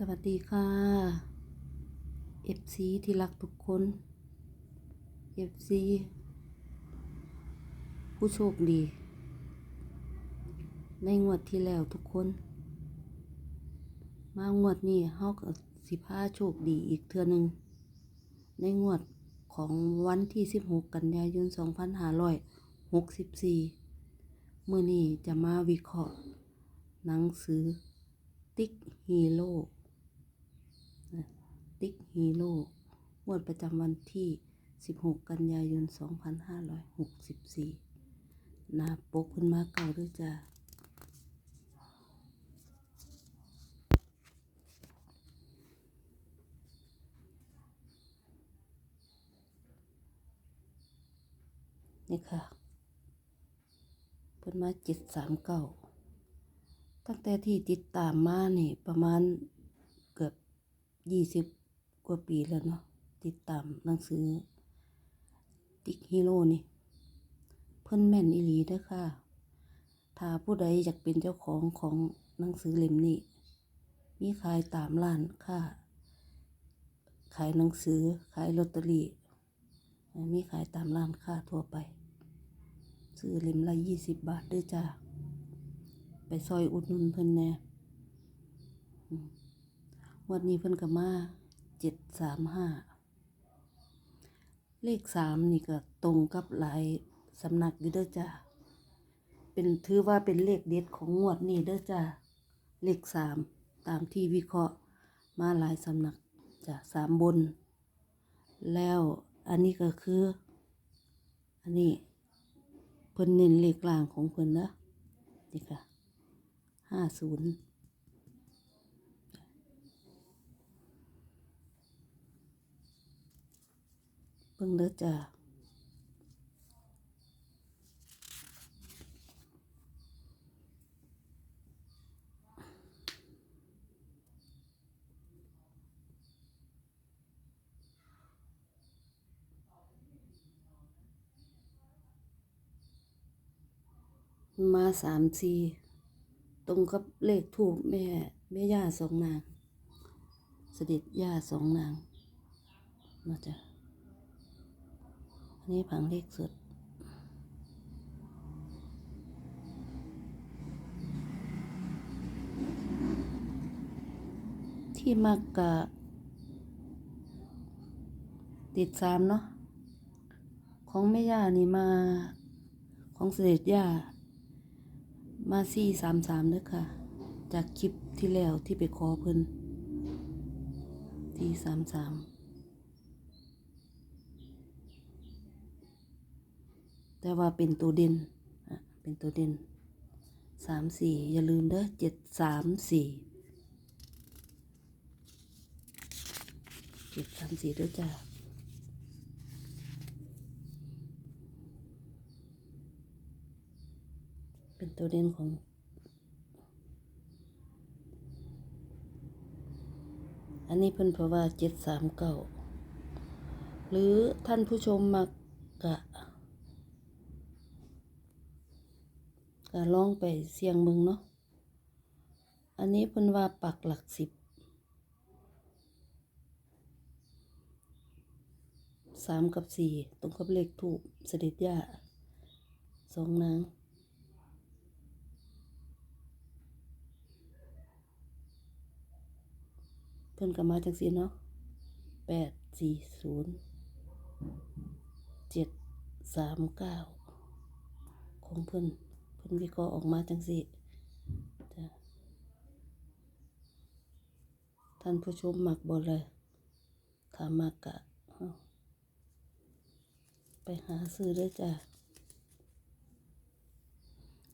สวัสดีค่ะ FC ที่รักทุกคน FC ผู้โชคดี ในงวดที่แล้วทุกคน มางวดนี้เฮาก็สิพาโชคดีอีกเทือหนึง ในงวดของวันที่ 16 กันยายน 2564มื้อนี้จะมาวิเคราะห์หนังสือติ๊กฮีโร่ ติ๊กฮีโร่งวดประจำวันที่ 16 กันยายน 2564น้าปกขึ้นมาเก่าด้วยจ้านี่ค่ะเพิ่นมาจ็ดสามเก้าตั้งแต่ที่ติดตามมานี่ประมาณเกือบยี่สิบ กว่าปีแล้วเนาะติดตามหนังสือ ติ๊กฮีโร่นี่ เพิ่นแม่นอีหลีเด้อค่ะ ถ้าผู้ใดอยากเป็นเจ้าของของหนังสือเล่มนี้ มีขายตามร้านค่ะ ขายหนังสือขายลอตเตอรี่ มีขายตามร้านค้าทั่วไป ซื้อเล่มละยี่สิบบาทด้วยจ้าไปซอยอุดหนุนเพิ่นแน่วันนี้เพิ่นก็มา เจ็ดสามห้าเลขสามนี่ก็ตรงกับหลายสำนักอยู่เด้อจ้าเป็นถือว่าเป็นเลขเด็ดของงวดนี้เด้อจ้าเลขสามตามที่วิเคราะห์มาหลายสำนักจ้ะสามบน แล้วอันนี้ก็คือ อันนี้เพิ่นเน้นเลขกลางของเพิ่นนะนี่ค่ะห้าศูนย์ เบิ่งเด้อจ้ามาสามสีตรงกับเลขทูปแม่แม่ย่าสองนาง เสด็จย่าสองนางนะจ๊ะ อันนี้ผังเลขสุด ที่มักกะติดสามเนาะ ของแม่ย่านี่มา ของเสด็จย่า มาสี่สามสามเด้อค่ะ จากคลิปที่แล้วที่ไปขอเพิ่นที่สามสาม แต่ว่าเป็นตัวเด่นเป็นตัวเด่นสามสี่อย่าลืมเด้อเจ็ดสามสี่เจ็ดสามสี่เด้อจ้าเป็นตัวเด่นของอันนี้เพิ่นเพราะว่าเจ็ดสามเก้าหรือท่านผู้ชมมักกะ ก็ลองไปเสียงเมืองเนาะ อันนี้เพิ่นว่าปักหลักสิบ สามกับสี่ตรงกับเลขถูกเสด็จย่าสองนางเพิ่นก็มาจังสี่เนาะแปดสี่ศูนย์เจ็ดสามเก้าของเพิ่น พิ่นวิเคราะห์ออกมาจังสิจ้ะท่านผู้ชมมักบ่เลยถ้ามักกะไปหาซื้อได้จ้ะ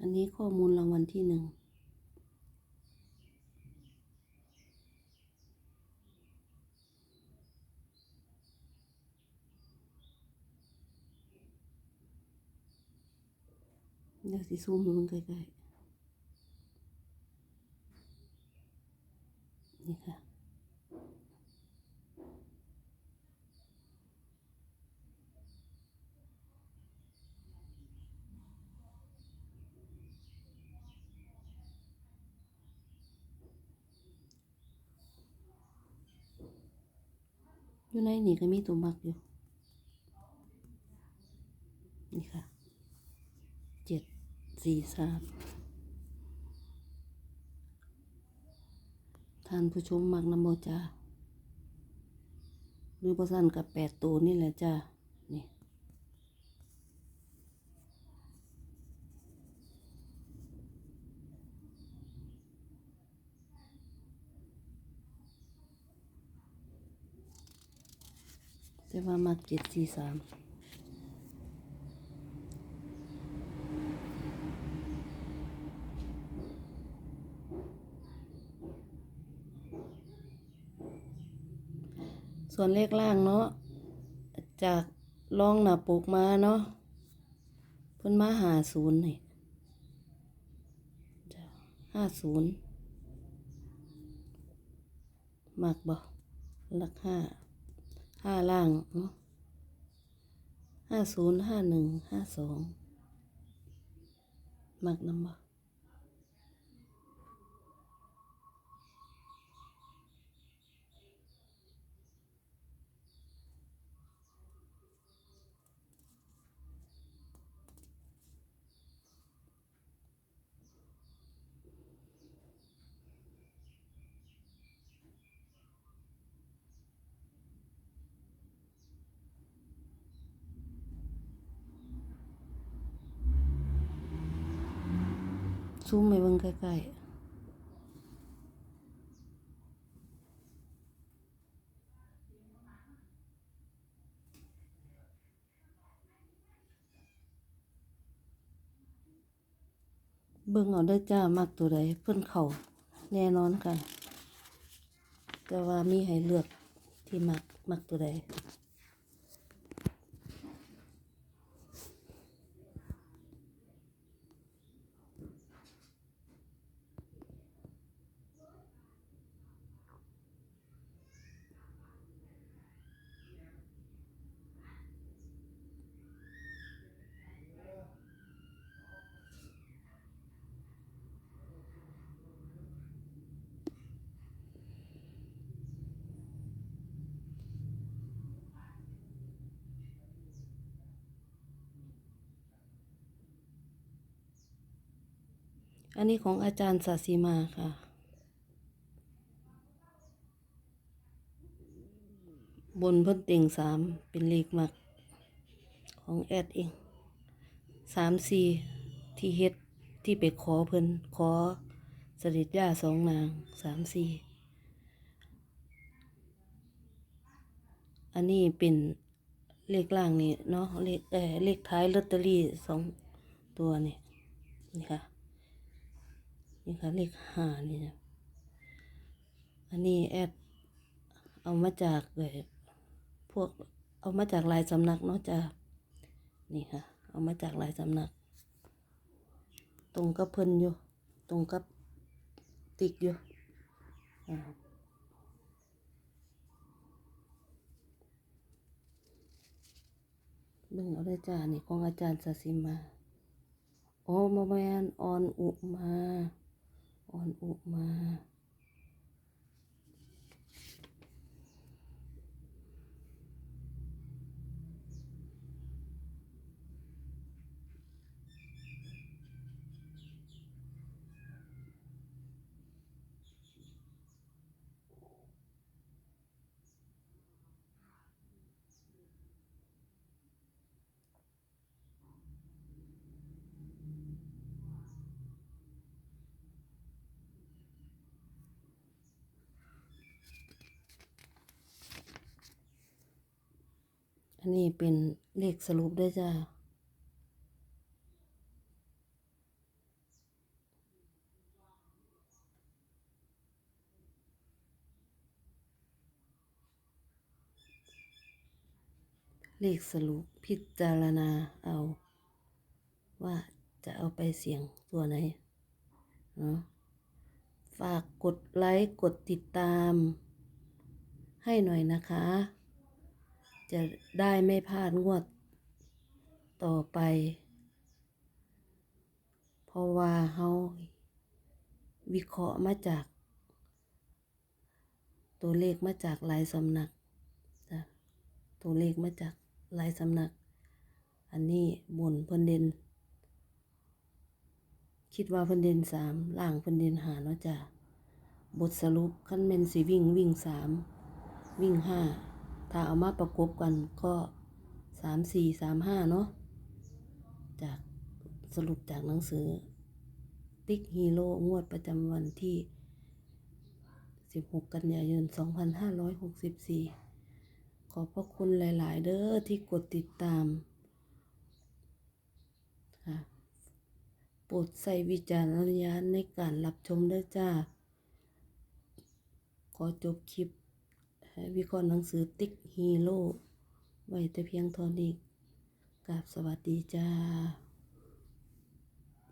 อันนี้ข้อมูลรางวัลที่หนึ่งากสีซูมมันใกล้ๆนี่ค่ะอยู่ในนี่ก็มีตัวมักอยู่ สี่สามท่านผู้ชมมักนำโมจ้าหรือประสันกับแปดตัวนี่แหละจ้านี่แต่ว่ามักเจ็ดสี่สาม ส่วนเลขล่างเนาะจากลองหน้าปกมาเนาะเพิ่นมาหาศูนย์นี่ห้าศูนย์มักบ่ลักห้าห้าล่างเนาะห้าศูนย์ห้าหนึ่งห้าสองมักนำบ่ ซูมไปเบิ่งใกล้ๆเบิ่งเอาได้จ้ามักตัวใดเพิ่นเข้าแน่นอนค่ะ แต่ว่ามีให้เลือกที่มักมักตัวใด อันนี้ของอาจารย์ศาสีมาค่ะ บนเพิ่นเต็งสามเป็นเลขมัก ของแอดเองสามสี่ที่เฮ็ดที่ไปขอเพิ่นขอสริดย่าสองนางสามสี่อันนี้เป็นเลขล่างนี่เนาะเลขเออเลขท้ายลอตเตอรี่สองตัวนี่นี่ค่ะ นี่ค่ะเลขห้านี่นะอันนี้แอดเอามาจากเลยพวกเอามาจากหลายสำนักเนาะจ้านี่ค่ะ เอามาจากหลายสำนัก ตรงกับเพิ่นอยู่ ตรงกับติกอยู่เบิ่งเอาได้จ้านี่ของอาจารย์สสิมา โอ้มาแมนออนอุมา ออนอุมา อันนี้เป็นเลขสรุปด้วยจ้าเลขสรุปพิจารณาเอา ว่าจะเอาไปเสี่ยงตัวไหนเนาะฝากกดไลค์ กดติดตามให้หน่อยนะคะ จะได้ไม่พลาดงวดต่อไป เพราะว่าเฮาวิเคราะห์มาจาก ตัวเลขมาจากหลายสำนักจ้ะตัวเลขมาจากหลายสำนัก อันนี้บนเพิ่นเด่นคิดว่าเพิ่นเด่นสามล่างเพิ่นเด่นหาเนาะจ้ะบทสรุปขั้นแม่นสิวิ่งวิ่งสามวิ่งห้า ถ้าเอามาประกบกันก็สามสี่สามห้าเนาะ จากสรุปจากหนังสือ ติ๊กฮีโร่งวดประจำวันที่ 16 กันยายน 2564 ขอบพระคุณหลาย ๆ เด้อที่กดติดตามค่ะโปรดใส่วิจารณญาณในการรับชมเด้อจ้า ขอจบคลิป วิเคราะห์หนังสือติ๊กฮีโร่ไว้แต่เพียงเท่านี้กราบสวัสดีจ้า